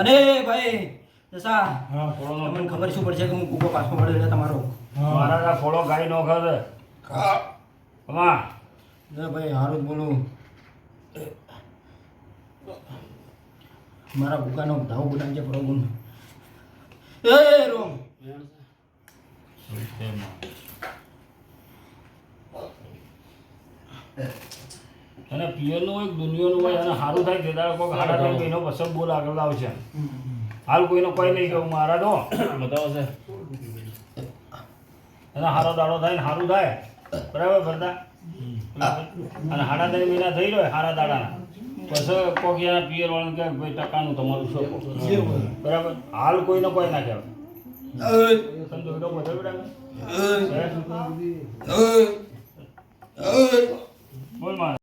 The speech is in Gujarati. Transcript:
અરે ભાઈ જસા હા મને ખબર શું પડશે કે હું કૂકો પાછો પડ્યો છે તમારો? મારા ફોળો ગાય નો ખર હા. ભાઈ હારું બોલું. મારા ભૂકાનો ધાવ બનાવી છે પ્રભુ એ રોમ. Yeah. અને પિયરનું હોય દુનિયાનું હોય અને સારું થાય તે દાડો કોઈક હારા થાય એનો પસંદ બોલ આગળ આવશે હાલ કોઈનો કોઈ નહીં કેવું મારા તો બતાવો છે અને હારો દાડો થાય ને સારું થાય બરાબર ભરતા અને હાડા ત્રણ મહિના થઈ રહ્યો હારા દાડાના પછી કોક એના પિયર વાળાને કે ભાઈ ટકાનું તમારું શું બરાબર હાલ કોઈનો કોઈ ના કહેવાય સમજો બધો બરાબર બોલ મારે